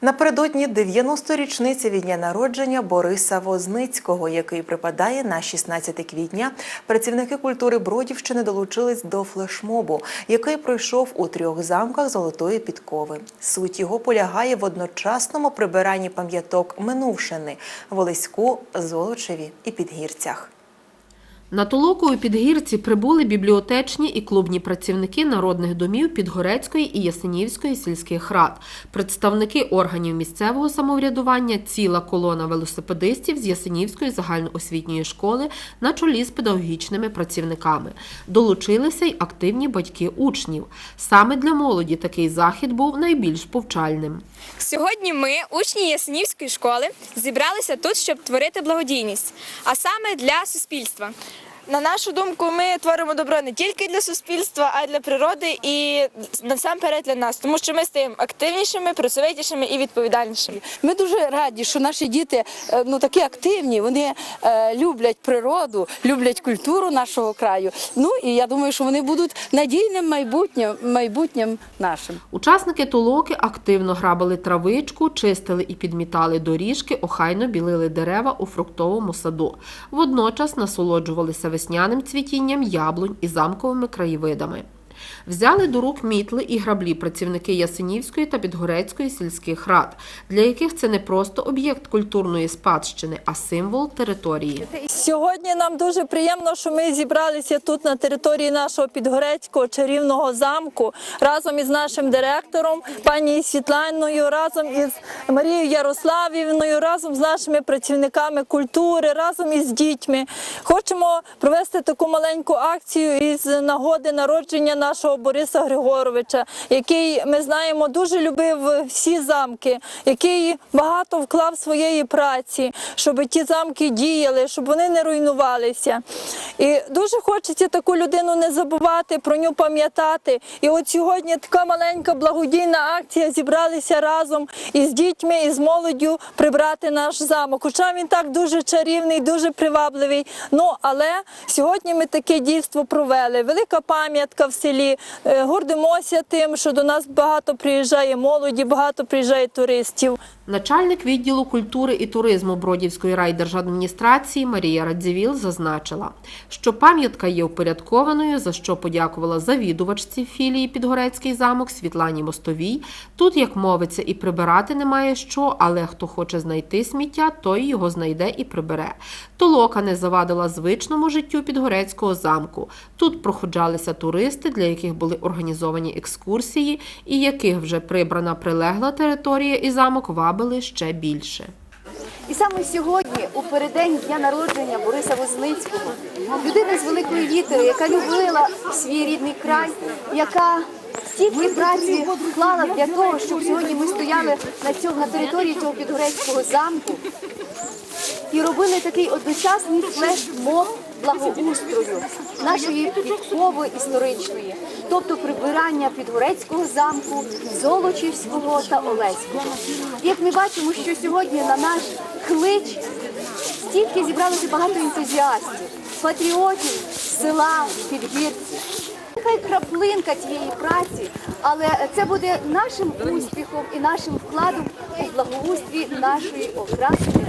Напередодні 90-річниці від дня народження Бориса Возницького, який припадає на 16 квітня, працівники культури Бродівщини долучились до флешмобу, який пройшов у трьох замках Золотої підкови. Суть його полягає в одночасному прибиранні пам'яток Минувшини в Олеську, Золочеві і Підгірцях. На толоку у Підгірці прибули бібліотечні і клубні працівники народних домів Підгорецької і Ясенівської сільських рад, представники органів місцевого самоврядування, ціла колона велосипедистів з Ясенівської загальноосвітньої школи на чолі з педагогічними працівниками. Долучилися й активні батьки учнів. Саме для молоді такий захід був найбільш повчальним. Сьогодні ми, учні Ясенівської школи, зібралися тут, щоб творити благодійність, а саме для суспільства. На нашу думку, ми творимо добро не тільки для суспільства, а й для природи і насамперед для нас, тому що ми стаємо активнішими, працьовитішими і відповідальнішими. Ми дуже раді, що наші діти е, ну такі активні. Вони е, люблять природу, люблять культуру нашого краю. Ну і я думаю, що вони будуть надійним майбутнім, майбутнім нашим. Учасники толоки активно грабили травичку, чистили і підмітали доріжки, охайно білили дерева у фруктовому саду. Водночас насолоджувалися весняним цвітінням яблунь і замковими краєвидами. Взяли до рук мітли і граблі працівники Ясенівської та Підгорецької сільських рад, для яких це не просто об'єкт культурної спадщини, а символ території. Сьогодні нам дуже приємно, що ми зібралися тут на території нашого підгорецького чарівного замку разом із нашим директором, пані Світланою, разом із Марією Ярославівною, разом з нашими працівниками культури, разом із дітьми. Хочемо провести таку маленьку акцію із нагоди народження нашого Бориса Григоровича, який ми знаємо дуже любив всі замки, який багато вклав своєї праці, щоб ті замки діяли, щоб вони не руйнувалися. І дуже хочеться таку людину не забувати, про нього пам'ятати. І от сьогодні така маленька благодійна акція зібралися разом із дітьми, і з молоддю прибрати наш замок. Хоча він так дуже чарівний, дуже привабливий. Ну але сьогодні ми таке дійство провели. Велика пам'ятка в селі. Е, Гордимося тим, що до нас багато приїжджає молоді, багато приїжджає туристів. Начальник відділу культури і туризму Бродівської райдержадміністрації Марія Радзівіл зазначила, що пам'ятка є упорядкованою, за що подякувала завідувачці філії Підгорецький замок Світлані Мостовій. Тут, як мовиться, і прибирати немає що, але хто хоче знайти сміття, той його знайде і прибере. Толока не завадила звичному життю Підгорецького замку. Тут проходжалися туристи, для яких були організовані екскурсії, і яких вже прибрана прилегла територія і замок вабили ще більше. І саме сьогодні, у переддень дня народження Бориса Возницького, людина з великої літери, яка любила свій рідний край, яка стільки праці вклала для того, щоб сьогодні ми стояли на цьому на території цього підгорецького замку і робили такий одночасний флешмоб благоустрою нашої підкови історичної, тобто прибирання підгорецького замку, Золочівського та Олеського. Як ми бачимо, що сьогодні на наш клич стільки зібралося багато ентузіастів, патріотів села Підгірці. Нехай краплинка цієї праці, але це буде нашим успіхом і нашим вкладом у благоустрій нашої прекрасної